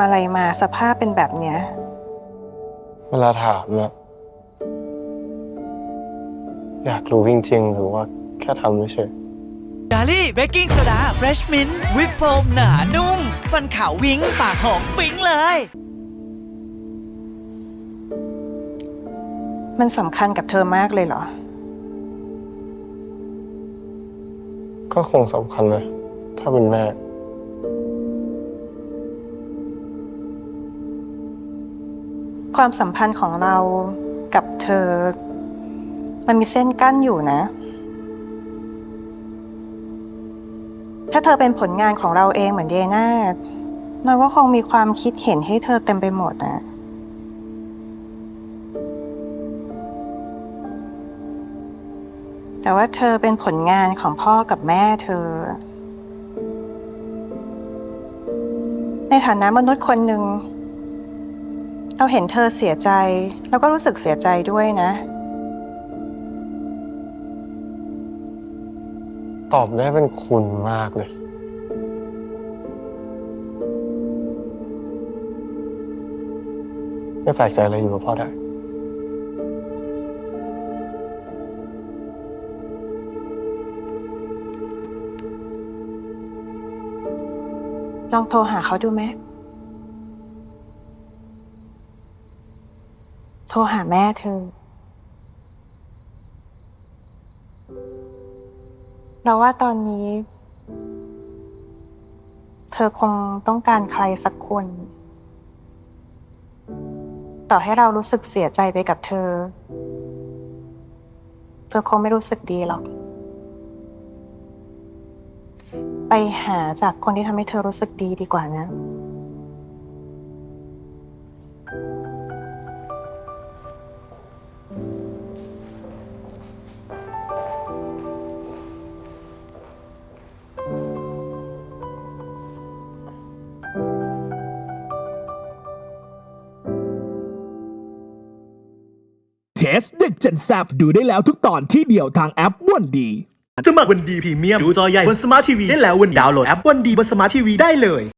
ำอะไรมาสภาพเป็นแบบเนี้ย เวลาถามอะอยากรู้จริงๆ หรือว่าแค่ทำเฉยดาลี่เบกกิ้งโซดาเฟรชมินต์วิปโฟมหนานุ่ม ฟันขาววิ้ง ปากหอมปิ๊งเลย มันสำคัญกับเธอมากเลยเหรอ ก็คงสำคัญนะ ถ้าเป็นแม่ ความสัมพันธ์ของเรากับเธอ มันมีเส้นกั้นอยู่นะ ถ้าเธอเป็นผลงานของเราเองเหมือนเดน่าเราก็คงมีความคิดเห็นให้เธอเต็มไปหมดนะแต่ว่าเธอเป็นผลงานของพ่อกับแม่เธอ ในฐานะมนุษย์คนหนึ่ง เราเห็นเธอเสียใจ แล้วก็รู้สึกเสียใจด้วยนะ ตอบได้เป็นคุณมากเลย ไม่แปลกใจอะไรอยู่กับพ่อได้ ลองโทรหาเขาดูไหม โทรหาแม่เธอ เราว่าตอนนี้ เธอคงต้องการใครสักคน ต่อให้เรารู้สึกเสียใจไปกับเธอ เธอคงไม่รู้สึกดีหรอก ไปหาจากคนที่ทำให้เธอรู้สึกดีดีกว่านะ เทสเด็กเจนแซบดูได้แล้วทุกตอนที่เดียวทางแอปวันดี สมัครวันดีพรีเมียมดูจอใหญ่บนสมาร์ททีวีได้แล้ววันนี้ดาวน์โหลดแอปวันดีบนสมาร์ททีวีได้เลย